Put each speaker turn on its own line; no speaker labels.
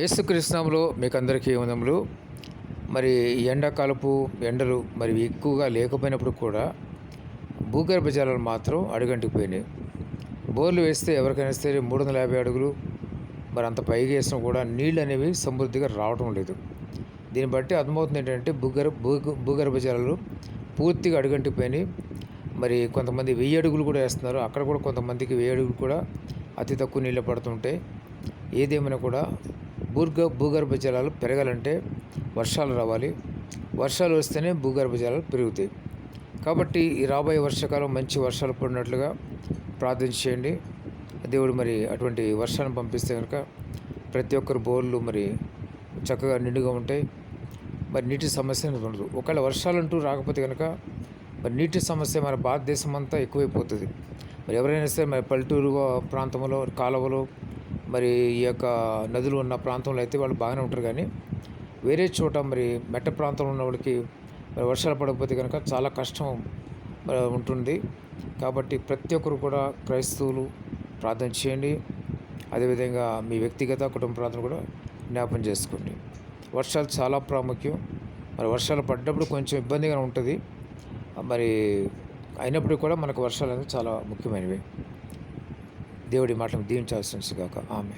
యేసుకృష్ణంలో మీకు అందరికీ వందములు. మరి ఎండాకాలపు ఎండలు మరి ఎక్కువగా లేకపోయినప్పుడు కూడా భూగర్భ జలాలు మాత్రం అడుగంటిపోయినాయి బోర్లు వేస్తే ఎవరికైనా సరే మూడు వందల యాభై అడుగులు మరి అంత పైగా వేసినా కూడా నీళ్ళు అనేవి సమృద్ధిగా రావటం లేదు. దీన్ని బట్టి అర్థమవుతుంది ఏంటంటే భూగర్భ భూ భూగర్భ జలాలు పూర్తిగా అడుగంటిపోయినాయి మరి కొంతమంది వెయ్యి అడుగులు కూడా వేస్తున్నారు. అక్కడ కూడా కొంతమందికి వెయ్యి అడుగులు కూడా అతి తక్కువ నీళ్ళు పడుతుంటాయి. ఏదేమైనా కూడా భూర్గ భూగర్భ జలాలు పెరగాలంటే వర్షాలు రావాలి. వర్షాలు వస్తేనే భూగర్భ జలాలు పెరుగుతాయి. కాబట్టి ఈ రాబోయే వర్షాకాలం మంచి వర్షాలు పడినట్లుగా ప్రార్థన చేయండి. దేవుడు మరి అటువంటి వర్షాన్ని పంపిస్తే కనుక ప్రతి ఒక్కరు బోర్లు మరి చక్కగా నిండుగా ఉంటాయి. మరి నీటి సమస్య అనేది ఉండదు. ఒకవేళ వర్షాలు అంటూ రాకపోతే కనుక మరి నీటి సమస్య మన భారతదేశం అంతా ఎక్కువైపోతుంది. మరి ఎవరైనా సరే మరి పల్లెటూరు ప్రాంతంలో కాలువలు మరి ఈ యొక్క నదులు ఉన్న ప్రాంతంలో అయితే వాళ్ళు బాగానే ఉంటారు కానీ వేరే చోట మరి మెట్ట ప్రాంతంలో ఉన్న వాళ్ళకి మరి వర్షాలు పడకపోతే కనుక చాలా కష్టం ఉంటుంది. కాబట్టి ప్రతి ఒక్కరు కూడా క్రైస్తవులు ప్రార్థన చేయండి. అదేవిధంగా మీ వ్యక్తిగత కుటుంబ ప్రార్థన కూడా జ్ఞాపం చేసుకోండి. వర్షాలు చాలా ప్రాముఖ్యం. మరి వర్షాలు పడ్డప్పుడు కొంచెం ఇబ్బందిగా ఉంటుంది. మరి అయినప్పటికీ కూడా మనకు వర్షాలు అనేది చాలా ముఖ్యమైనవి. దేవుడి మాటలు దీవించాల్సిన కాక ఆమె